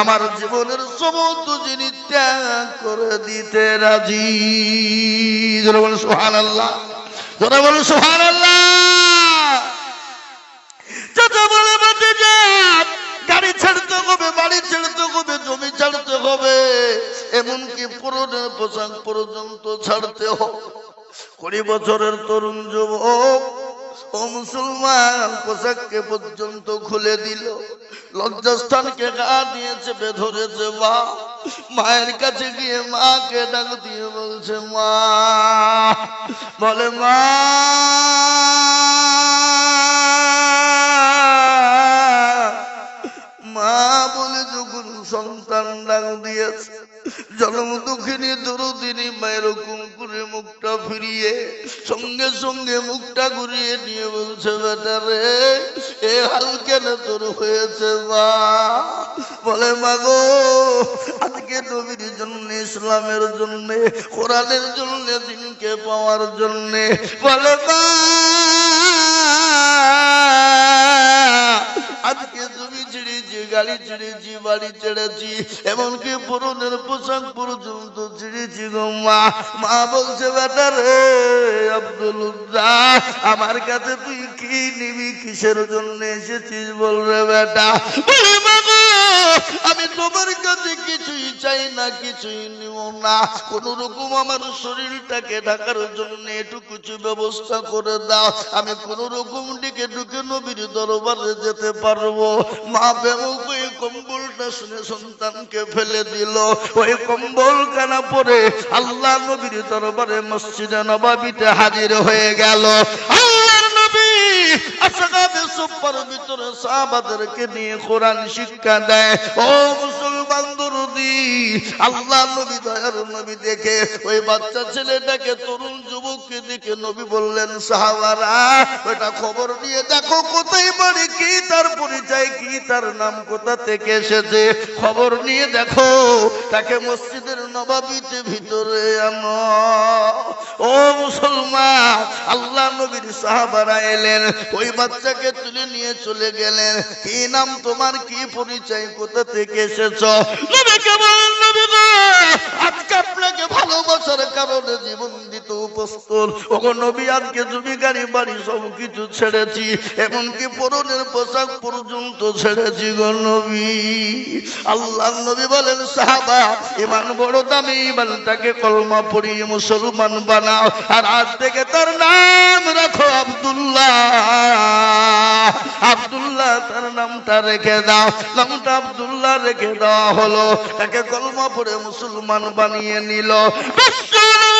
আমার জীবনের সমস্ত জিনিস ত্যাগ করে দিতে রাজি। জোরে বলুন সোহান আল্লাহ জোরে বলুন সোহান আল্লাহ বলে, বাঁচে যান গাড়ি ছাড়তে হবে, বাড়ি ছাড়তে হবে, জমি ছাড়তে হবে। এমনকি পুরনের পোশাক পর্যন্ত ছাড়তে হবে। কুড়ি বছরের তরুণ যুবক ও মুসলমান, পোশাককে পর্যন্ত খুলে দিল। লজ্জাস্থানকে গা দিয়েছে, বেধরেছে মা। মায়ের কাছে গিয়ে মাকে ডাক দিয়ে বলছে, মা। বলে, মা। মা বলে, যখন সন্তান ডাক দিয়েছে, জন্ম দুঃখিনী, দুরুদিনী, মায়ের মুখটা সঙ্গে সঙ্গে মুখটা ঘুরিয়ে নিয়ে বলছে, বেটা রে, এ হাল কেন তোর হয়েছে মা? বলে মাগো আজকে নবীর জন্য, ইসলামের জন্য, কোরআনের জন্য, দিনকে পাওয়ার জন্য বলে, মা, আজকে গাড়ি ছেড়েছি, বাড়ি ছেড়েছি, এমনকি পুরনের পোশাক পর্যন্ত ছেড়েছি গো মা। মা বলছে, বেটা রে আব্দুল আমার কাছে তুই কি নিবি? কিসের জন্য এসেছিস বল রে বেটা? আমি তোমার কাছে কিছুই চাই না, কিছুই নিব না। কোন রকম আমার শরীরটাকে ঢাকার জন্য একটু কিছু ব্যবস্থা করে দাও। আমি কোন রকম দিকে ঢুকে নবীর দরবারে যেতে পারব। মা বেমুখ ওই কম্বলটা শুনে সন্তানকে ফেলে দিল। ওই কম্বল কানা পরে আল্লাহ নবীর দরবারে মসজিদে নবাবিতে হাজির হয়ে গেল। আল্লাহর সুপার ভিতরে সাহাবাদেরকে নিয়ে কোরআন শিক্ষা দেয়। ও মুসলমান দরদি, আল্লাহ নবী দয়ার নবী দেখে ওই বাচ্চা ছেলেটাকে তরুণ যুবককে দেখে নবী বললেন, সাহাবারা, ওটা খবর নিয়ে দেখো কোথায় বাড়ি, কি তার পরিচয়, কি তার নাম, কোথা থেকে এসেছে? খবর নিয়ে দেখো, তাকে মসজিদের নবাবিতে ভিতরে আনো। ও মুসলমান, আল্লাহ নবীর সাহাবারা এলেন, ওই বাচ্চাকে তুলে নিয়ে চলে গেলেন। কি নাম তোমার? কি পরিচয়? কোথা থেকে এসেছ গো, আজকে আপনাকে ভালোবাসার কারণে জীবন দিতে উপস্থিত। ওগো নবী, আজকে জমি গাড়ি, বাড়ি সব কিছু ছেড়েছি, এমনকি পরনের পোশাক পর্যন্ত ছেড়েছি গো নবী। আল্লাহ নবী বলেন, সাহাবা, ইমান বড় দামি, ইমানটাকে কলমা পড়িয়ে মুসলমান বানাও। আর আজ থেকে তার নাম রাখো আব্দুল্লাহ। আব্দুল্লাহ, তার নামটা রেখে দাও। নামটা আব্দুল্লাহ রেখে দেওয়া হলো। তাকে কলমা পড়ে মুসলমান বানিয়ে নিল। বিশ্বনবী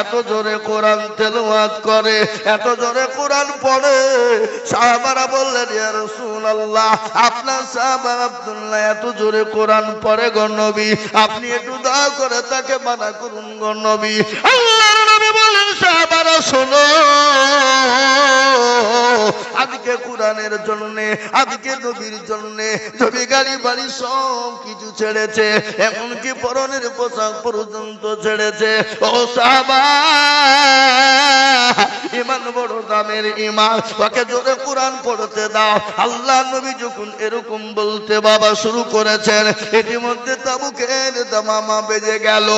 এত জোরে কোরআন তেলাওয়াত করে, এত জোরে কোরআন পড়ে। সাহাবারা বললেন, ইয়া আল্লাহ আপনার সাহাবা আব্দুল্লাহ এত জোরে কোরআন পড়ে গো আপনি একটু দয়া করে তাকে মানা করুন গো সাহাবারা শোনো। আজকে কোরআনের জন্য, আজকে নবীর জন্য জমি গাড়ি বাড়ি সব কিছু ছেড়েছে। এমনকি পরনের পোশাক পর্যন্ত ছেড়েছে। ও সাহাবা ইমান বড় দামের ইমান ওকে জোরে কোরআন পড়তে দাও। আল্লাহ নবী যখন এরকম বলতে বাবা শুরু করেছেন, ইতিমধ্যে তাবুকের দামামা বেজে গেল।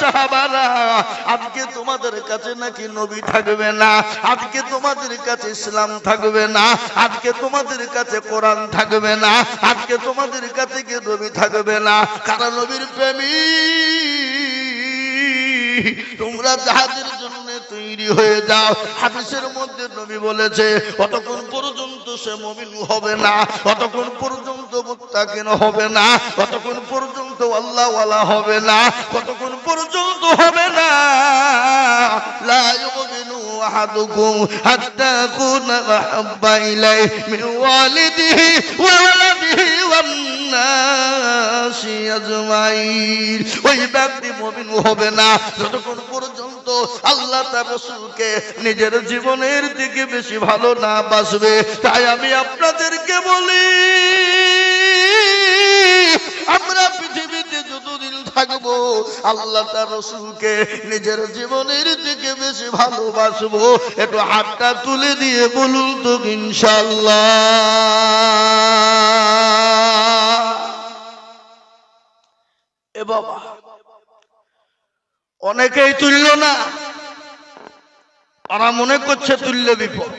সাহাবারা, আজকে তোমাদের কাছে নাকি নবী থাকবে না? আজকে কাছে ইসলাম থাকবে না? আজকে কাছে থাকবে না? আজকে কাছে কি নবী থাকবে না? কারণ নবীর প্রেমী? তোমরা যাহাদের জন্য তৈরি হয়ে যাও। হাদিসের মধ্যে নবী বলেছে, অতক্ষণ পর্যন্ত সে মমিন হবে না, অতক্ষণ পর্যন্ত মুত্তাকিন হবে না, অতক্ষণ পর্যন্ত আল্লাহওয়ালা হবে না কতক্ষণ পর্যন্ত হবে না। লা ইউমিনু আহাদুকুম হাত্তা কুনা আহাব্বা ইলাইহি মিন ওয়ালিদিহি ওয়া ওয়ালাদিহি আজমাইন ওই ব্যক্তি মুমিন হবে না যতক্ষণ পর্যন্ত আল্লাহ রসুলকে নিজের জীবনের দিকে বেশি ভালো না বাসবে। তাই আমি আপনাদেরকে বলি, আমরা পৃথিবীতে যতদিন থাকব, আল্লাহ তার রসুলকে নিজের জীবনের দিকে বেশি ভালোবাসবো। একটু হাতটা তুলে দিয়ে বলুন তো ইনশাল্লাহ বাবা। অনেকেই তুলল না। ওরা মনে করছে তুললে বিপদ।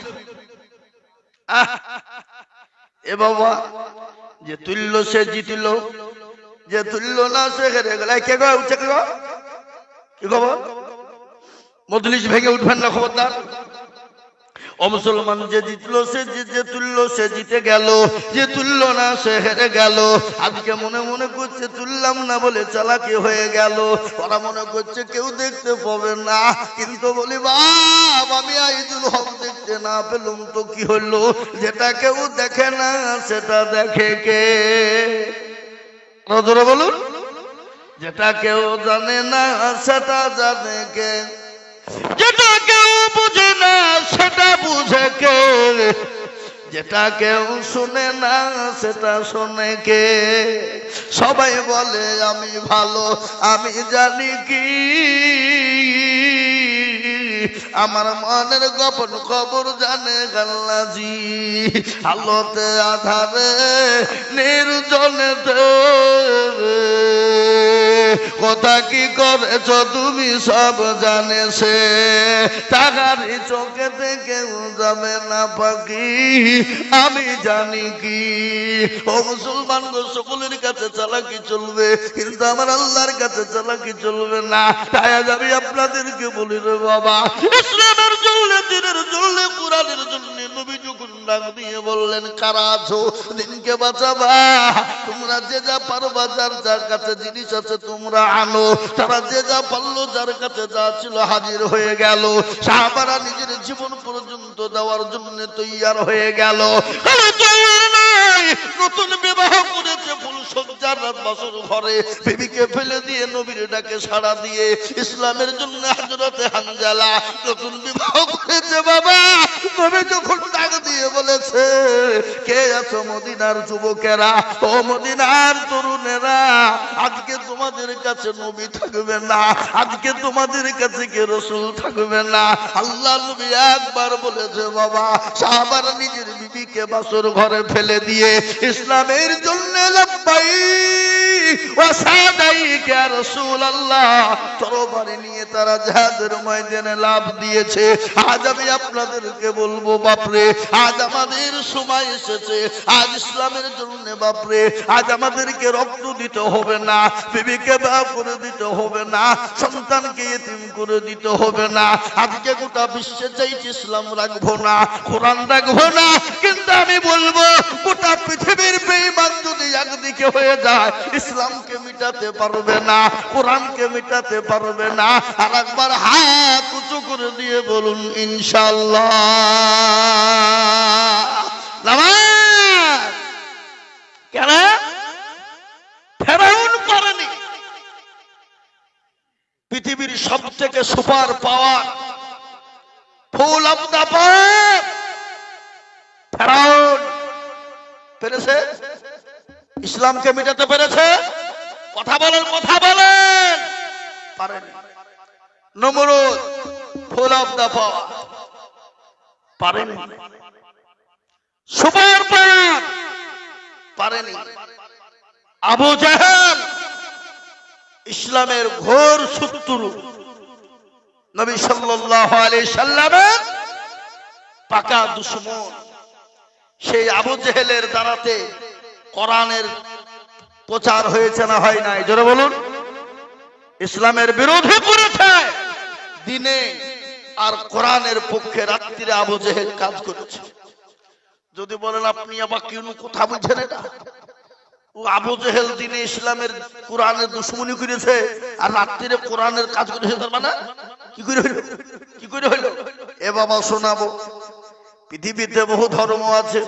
এ বাবা, যে তুলল সে জিতিল। যে তুলল না সে হেরে গেল। কে গো, উঠছে কে কি খবর? মজলিস ভেঙে উঠবেন না, খবরদার? ও মুসলমান যে জিতলো সে যে তুললো সে জিতে গেল, যে তুললো না সে হেরে গেল। আজকে মনে মনে করছে তুললাম না বলে চালাকি হয়ে গেল। ওরা মনে করছে কেউ দেখতে পাবে না। কিন্তু বলি, বাপ, আমি আইদুল হক দেখতে না পেলুম তো কি হলো? যেটা কেউ দেখে না, সেটা দেখে কে? ধরে বলুন। যেটা কেউ জানে না, সেটা জানে কে? যেটা কেউ বুঝে না, সেটা বুঝে কে যেটা কেউ শুনে না, সেটা শোনে কে? সবাই বলে, আমি ভালো, আমি জানি কি। আমার মনের গোপন খবর জানে গাল্লাজি। আলোতে আধারে নির্জনেতে কথা কি করেছ তুমি সব জানে সে। টাকারি চোখে থেকে যাবে না পাখি, আমি জানি কি। ও মুসলমান গো, সকলের কাছে চালাকি চলবে, কিন্তু আমার আল্লাহর কাছে চালাকি চলবে না। তাই আজ আমি আপনাদেরকে বলি রে বাবা ইসলামের দিনের জন্য নবী যখন ডাক দিয়ে বললেন, কারা আছো? দিনকে বাঁচাবা। তোমরা যে যা পারবা, যার যার কাছে জিনিস আছে তোমরা আনো। তারা যে যা পারল, যার কাছে যা ছিল হাজির হয়ে গেল। সাহাবারা নিজের জীবন পর্যন্ত দেওয়ার জন্য তৈয়ার হয়ে গেল। নতুন বিবাহ করেছে ফুল সজ্জার রাত বছর ঘরে। বিবিকে ফেলে দিয়ে নবীর ডাকে সাড়া দিয়ে, ইসলামের জন্য হাজরতে হানজালা নতুন বিবাহ করেছে বাবা, নবী যখন ডাক দিয়ে বলেছে, কে আছো মদিনার যুবকেরা? ও মদিনার তরুণেরা, আজকে তোমাদের কাছে নবী থাকবে না, আজকে তোমাদের কাছে কে রসুল থাকবে না। আল্লাহ নবী একবার বলেছে, বাবা সাহাবার নিজের বিবিকে বাসর ঘরে ফেলে দিয়ে ইসলামের জন্য লব্বাই ওয়াসাদাইক ইয়া রাসূলুল্লাহ। তরবারি নিয়ে তারা জাহাজের ময়দানে লাভ দিয়েছে। আজ আমি আপনাদেরকে বলব, বাপরে, আজ আমাদের সময় এসেছে। আজ ইসলামের জন্য, বাপরে, আজ আমাদেরকে রক্ত দিতে হবে না, বিবিকে বা করে দিতে হবে না, সন্তানকে এতিম করে দিতে হবে না। আজকে গোটা বিশ্বে চাইছি ইসলাম রাখব না, কোরআন রাখব না, কিন্তু আমি বলব, গোটা পৃথিবীর বেঈমান যদি একদিকে হয়ে যায়, ইসলামকে মিটাতে পারবে না, কোরআনকে মিটাতে পারবে না, আর একবার হাত উঁচু করে দিয়ে বলুন ইনশাল্লাহ কেন? ফেরাউন করেনি। পৃথিবীর সব থেকে super power full of the ফেরাউন। পেরেছে? ইসলামকে মেটাতে পেরেছে? কথা বলেন কথা বলেন। পারেনি। নমরুদ পারেনি। সুপার পাওয়ার পারেনি। আবু জাহেল ইসলামের ঘোর শত্রু। নবী সাল্লাল্লাহু আলাইহি সাল্লামের পাকা দুশ্মন। সেই আবু জেহেলের দ্বারাতে কোরআনের প্রচার হয়েছে না হয় নাই? জোরে বলুন। ইসলামের বিরোধী করেছে। দিনে আর কোরআনের পক্ষে রাত্রিরে আবু জেহেল কাজ করেছে। যদি বলেন আপনি আবার কেন কথা বুঝছেন এটা? ও আবু জেহেল দিনে ইসলামের কোরআনের দুশ্মনী করেছে আর রাত্রিরে কোরআনের কাজ করেছে, তার মানে? কি করে হইল? কি করে হইল? এ বাবা শোনাবো। পৃথিবীতে বহু ধর্ম আছে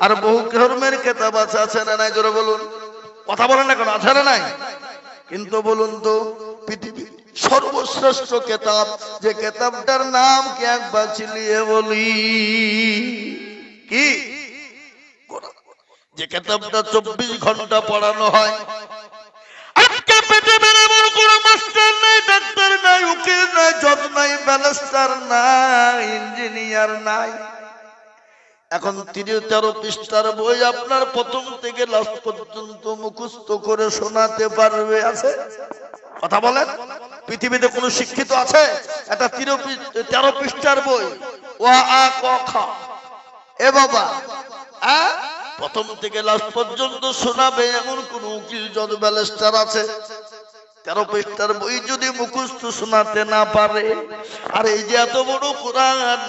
আর বহু ধর্মের কেতাব আছে আছে না নাই? জোরে বলুন। কথা বলেন না কেন? আছে না নাই? কিন্তু বলুন তো পৃথিবীর সর্বশ্রেষ্ঠ কেতাব। যে কেতাবটার নাম কি একবার চিলিয়ে বলি? কি? যে কেতাবটা চব্বিশ ঘণ্টা পড়ানো হয়। মাস্টার নাই, ডাক্তার নাই নাই নাই নাই, ইঞ্জিনিয়ার নাই। এখন বই আপনার প্রথম থেকে লাস্ট পর্যন্ত মুখস্থ করে শোনাতে পারবে, আছে? কথা বলেন। পৃথিবীতে কোন শিক্ষিত আছে? একটা তিরো তেরো পৃষ্ঠার বই। ও আ ক খ। এ বাবা? প্রথম থেকে লাস্ট পর্যন্ত শোনাবে এমন কোন উকিল জজ ব্যালেস্টার আছে? তেরো পৃষ্ঠার বই যদি মুখস্থ শোনাতে না পারে। আর এই যে এত বড় কোরআন,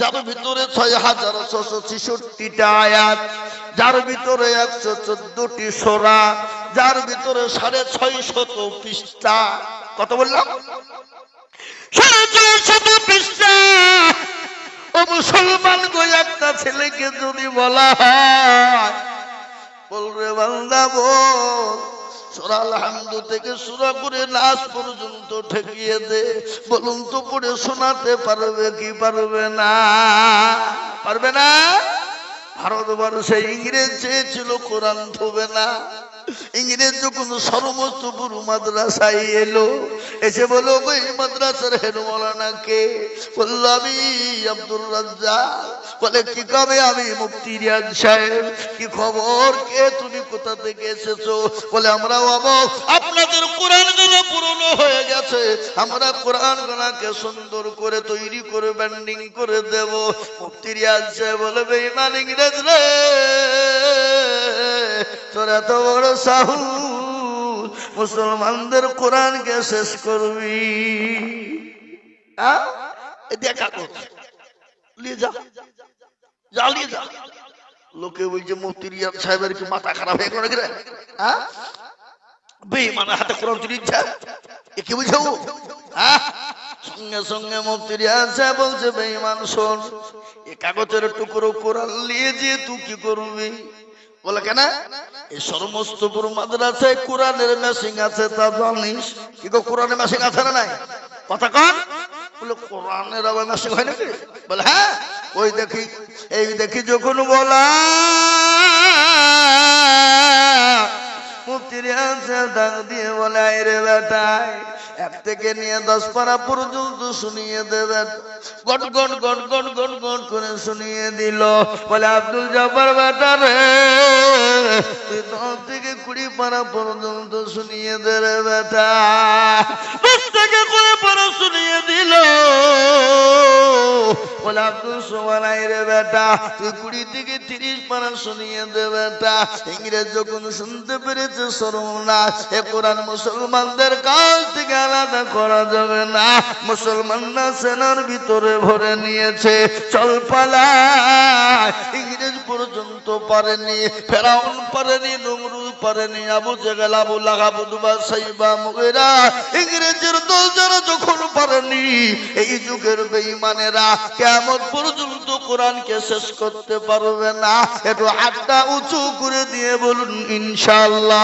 যার ভিতরে ছয় হাজার ছশো ছেষট্টিটা আয়াত, যার ভিতরে একশো চোদ্দটি সোরা, যার ভিতরে সাড়ে ছয় শত পৃষ্ঠা কত বললাম? ও মুসলমান গো, একটা ছেলেকে যদি বলা হয়, বলবে, বান্দা বল আলহামদু থেকে সুরা করে নাচ পর্যন্ত ঠেকিয়ে দে। বলুন তো, পড়ে শোনাতে পারবে কি পারবে না? পারবে না? ভারতবর্ষে ইংরেজ চেয়েছিল কোরআন থবে না। ইংরেজ যখন সমস্ত গুরু মাদ্রাসায় এলো, এসে বলো ওই মাদ্রাসার হেড মৌলানা কে? বলল, আমি আব্দুল রাজ্জাক। বলে, কি কবে আমি মুক্তি রিয়াজ সাহেব? কি খবর? কে তুমি? কোথা থেকে এসেছ? বলে আমরা অবাক আপনাদের কোরআনগুলো পুরনো হয়ে গেছে, আমরা কোরআন গুলাকে সুন্দর করে তৈরি করে, ব্যান্ডিং করে দেব। মুক্তি রিয়াজ সাহেব বলে বেইমান ইংরেজ রে, তোর এত বড় সাহু মুসলমানদের কোরআনকে শেষ করবি। হ্যাঁ? লোকে যে মুফতি রিয়াদ সাহেবের কি মাথা খারাপ হয়ে গেল রে? হ্যাঁ? হাতে কোরআন কি হ্যাঁ? সঙ্গে সঙ্গে বলছে, বেঈমান শোন, এ কাগজের টুকরো কোরআন নিয়ে যে তুই কি করবি? বলে কেন? এই সর্বস্তপুর মাদ্রাসে কোরআনের মেশিং আছে, তা জানিস? কি কোরআনের মেশিং আছে না নাই? কথা কন। বলে, কোরআনের আবার মেশিং হয় নাকি? বলে হ্যাঁ ওই দেখি, এই দেখি যখন বলা মুক্তির আছে ডাক দিয়ে বলে আই রে বেটাই এক থেকে নিয়ে দশ পারা পর্যন্ত শুনিয়ে দেবেন গট গট গট গট গট গট করে শুনিয়ে দিল। বলে, আব্দুল জব্বার বেটা রে, তুই দশ থেকে কুড়ি পারা পর্যন্ত শুনিয়ে দে রে বেটা। দশ থেকে কুড়ি পারা শুনিয়ে দিল। বলে, আব্দুল সোমানাই রে বেটা, তুই কুড়ি থেকে তিরিশ পারা শুনিয়ে দে বেটা। ইংরেজ যখন শুনতে পেরেছে সরমনা এ কোরআন মুসলমানদের কাছ থেকে আলাদা করা যাবে না। মুসলমানরা সেনার ভিতরে ভরে নিয়েছে, চল পালা ইংরেজ পর্যন্ত পারেনি, ফেরাউন পারেনি পারেনি, আবু জেগেল আবু দুবা সাইবা, মুগেরা। ইংরেজের দল যারা যখন পারেনি, এই যুগের বেঈমানেরা কেমন পর্যন্ত কোরআনকে শেষ করতে পারবে না। একটু হাতটা উঁচু করে দিয়ে বলুন ইনশাল্লাহ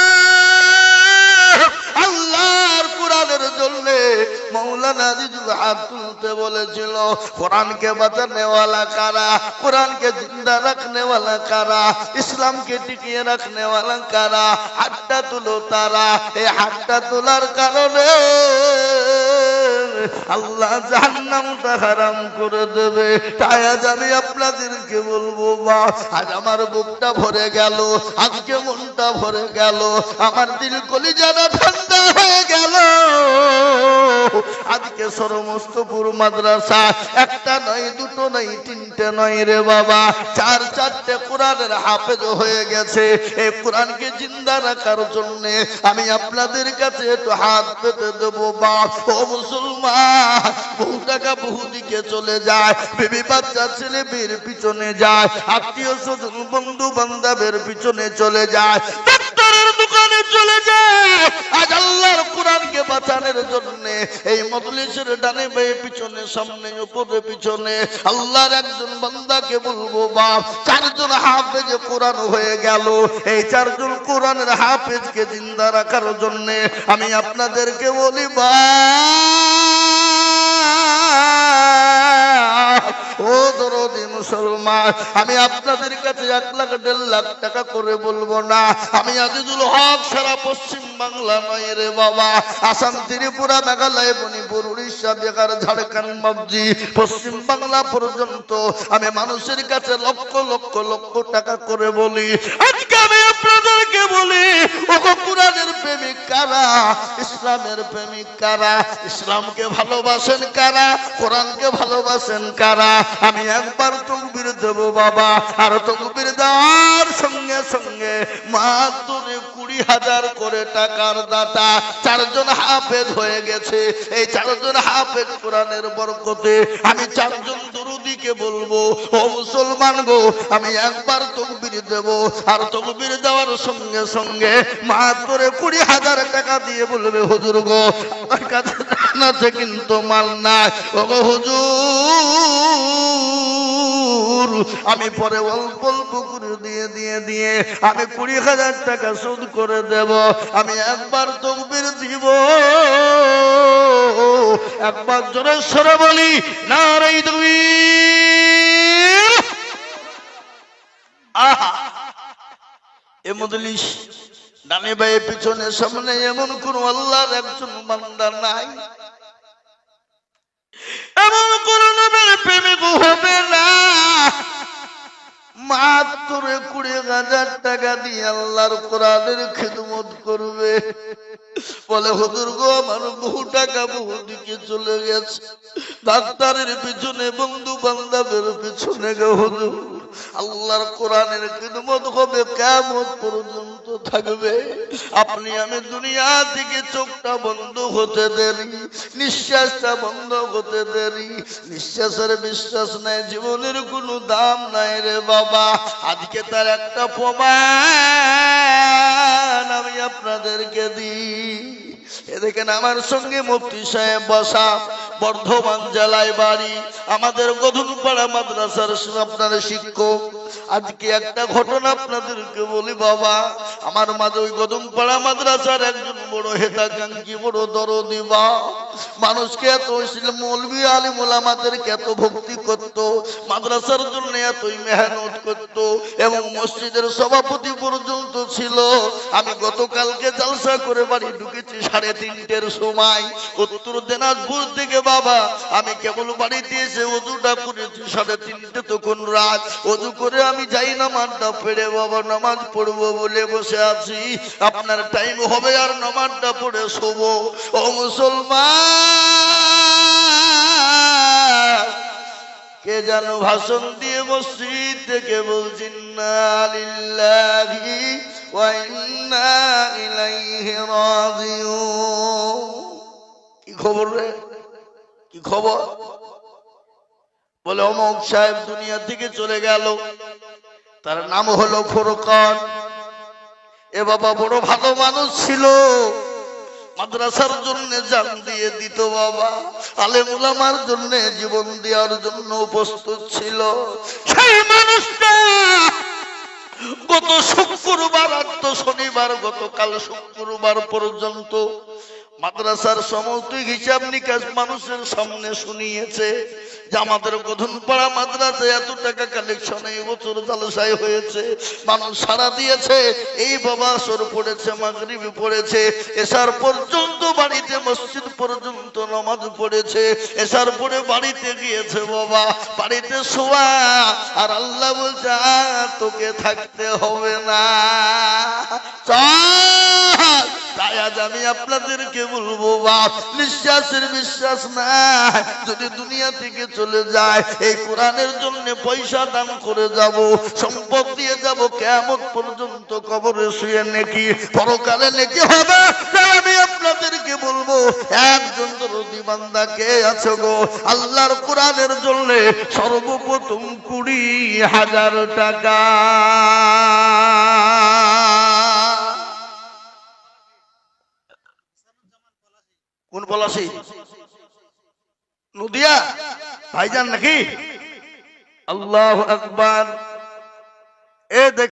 জন্য মৌলানা জিজুল হাত তুলতে বলেছিল, কোরআনকে বাঁচানে ওয়ালা কারা? কোরআনকে জিন্দা রাখনে ওয়ালা কারা? ইসলামকে টিকিয়ে রাখনেওয়ালা কারা? হাতটা তুলো তারা। এই হাতটা তোলার কারণে আল্লাহ জাহান্নামটা হারাম করে দেবে। তাই আজ আমি আপনাদেরকে বলব বা আজ আমার বুকটা ভরে গেল, আজকে মনটা ভরে গেল, আমার দিল কলিজাটা ঠান্ডা হয়ে গেল। আজকে সরমস্তপুর মাদ্রাসা, একটা নয়, দুটো নয়, তিনটে নয় রে বাবা। চার, চারটে কোরআনের হাফেজ হয়ে গেছে। এই কোরআনকে জিন্দা রাখার জন্য আমি আপনাদের কাছে একটু হাত পেতে দেবো, বা মুসলমান, বহু টাকা বহু দিকে চলে যায়, বেবি বাচ্চা ছেলে মেয়ের পিছনে যায়, আত্মীয় স্বজন বন্ধু বান্ধবের পিছনে চলে যায়। ডাক্তারের দোকানে চলে যায়। আজ আল্লাহর কোরআনকে বাঁচানোর জন্য এই মজলিসের ডানে বেয়ে পিছনে, সামনে, উপরে পিছনে আল্লাহর একজন বান্দাকে বলব, বাপ, চারজন হাফেজ কোরআন হয়ে গেল। এই চারজন কোরআনের হাফেজকে জিন্দা রাখার জন্য আমি আপনাদেরকে বলি বা ও আমি আপনাদের কাছে এক লাখ দেড় লাখ টাকা করে বলব না। আমি আজিজুল হক সারা পশ্চিম বাংলা নয় রে বাবা। আসাম, ত্রিপুরা, মেঘালয়, মণিপুর, উড়িষ্যা, বিহার, ঝাড়খণ্ড, মাবজি, পশ্চিম বাংলা পর্যন্ত আমি মানুষের কাছে লক্ষ লক্ষ লক্ষ টাকা করে বলি। আজকে আমি আপনাদেরকে বলি কোরআনের প্রেমিক কারা? ইসলামের প্রেমিক কারা? ইসলামকে ভালোবাসেন কারা? কোরআনকে ভালোবাসেন কারা? আমি একবার তকবির দেব বাবা, আর তকবির দেওয়ার সঙ্গে সঙ্গে মাত্র কুড়ি হাজার করে টাকার দাতা চারজন হাফেজ হয়ে গেছে। এই চারজন হাফেজ কোরআনের বরকতে আমি চারজন দরুদিকে বলব, ও মুসলমান গো, আমি একবার তকবির দেব। আর তকবির দেওয়ার সঙ্গে সঙ্গে মাত্র কুড়ি হাজার টাকা দিয়ে বলবে, হুজুর গো, আমার কাছে আছে কিন্তু মাল নাই। ও হুজুর! আমি পরে অল্প অল্প করে দিয়ে দিয়ে দিয়ে আমি কুড়ি হাজার টাকা শোধ করে দেব। আমি একবার তকবির দিব। একবার জোরে সরে বলি না রে তুমি আহা! এ বায়ে পিছনে সামনে এমন কোন আল্লাহর একজন বান্দা নাই। এমন কোন প্রেমিক হবে না। কুড়ি হাজার টাকা দিয়ে করবে। বলে বহু টাকা চলে গেছে। ডাক্তারের পিছনে বন্ধু বান্ধবের পিছনে গো, হুজুর। আল্লাহর কোরআনের খিদমত হবে, কেমন পর্যন্ত থাকবে? আপনি আমি দুনিয়া থেকে চোখটা বন্ধ হতে দেরি, নিঃশ্বাসটা বন্ধ হতে দেরি। নিঃশ্বাসের বিশ্বাস নাই, জীবনের কোনো দাম নাই রে বাবা। আজকে তার একটা প্রমাণ আমি আপনাদেরকে দিই। এ দেখেন আমার সঙ্গে মুফতি সাহেব বসা, বর্ধমান জেলায় বাড়ি। আমাদের গধুনপাড়া মাদ্রাসার আপনার শিক্ষক। আজকে একটা ঘটনা আপনাদেরকে বলি বাবা, আমার মাঝে ওই গদমপাড়া মাদ্রাসার একজন বড় হেতাকাঙ্ক্ষী, বড় দরদি বা মানুষকে এত মৌলবি আলী মোলামাদেরকে এত ভক্তি করত, মাদ্রাসার জন্য এতই মেহনত করত এবং মসজিদের সভাপতি পর্যন্ত ছিল। আমি গতকালকে জালসা করে বাড়ি ঢুকেছি সাড়ে তিনটের সময়। উত্তর দিনাজপুর থেকে, বাবা, আমি কেবল বাড়িতে এসে অজুটা করেছি সাড়ে তিনটে তখন রাত। অজু করে আমি যাই নামাজটা পেড়ে, বাবা, নামাজ পড়ব বলে বসে আছি। আপনার টাইম হবে আর নামাজটা পড়ে শোবো। ও মুসলমান কে যেন ভাষণ দিয়ে মসজিদ থেকে বলছেন না কি খবর রে? কি খবর? বলে অমক সাহেব দুনিয়া থেকে চলে গেল। তার নাম হলো ফোরকান এ বাবা বড় ভালো মানুষ ছিল। মাদ্রাসার জন্য জান দিয়ে দিত বাবা। আলে উলামার জন্য জীবন দেওয়ার জন্য উপস্থিত ছিল। সেই মানুষটা গত শুক্রবার আর তো শনিবার, গতকাল শুক্রবার পর্যন্ত মাদ্রাসার সমস্ত হিসাব নিকাশ মানুষের সামনে শুনিয়েছে। যে গধন পাড়া মাদ্রাসায় এত টাকা কালেকশন এই বছর জালসায় হয়েছে। মানুষ সারা দিয়েছে, এই বাবা সর পড়েছে, মাগরিবি পড়েছে, এসার পর্যন্ত বাড়িতে মসজিদ পর্যন্ত নামাজ পড়েছে, এসার পরে বাড়িতে গিয়েছে বাবা, বাড়িতে শোয়া, আর আল্লাহ বলছে তোকে থাকতে হবে না। তাই আজ আমি আপনাদেরকে বলব বাপ, নিঃশ্বাসের বিশ্বাস না যদি দুনিয়া থেকে চলে যায়, এই কোরআনের জন্য পয়সা দান করে যাব, সম্পদ দিয়ে যাব কেমন পর্যন্ত কবরে শুয়ে নাকি, পরকালে নাকি হবে? আমি আপনাদেরকে বলব, একজন দরদি কে আছে গো? আল্লাহর কোরআনের জন্য সর্বপ্রথম কুড়ি হাজার টাকা। কোন পলাশি? নদিয়া? ভাইজান নাকি? আল্লাহ আকবার। এ দেখ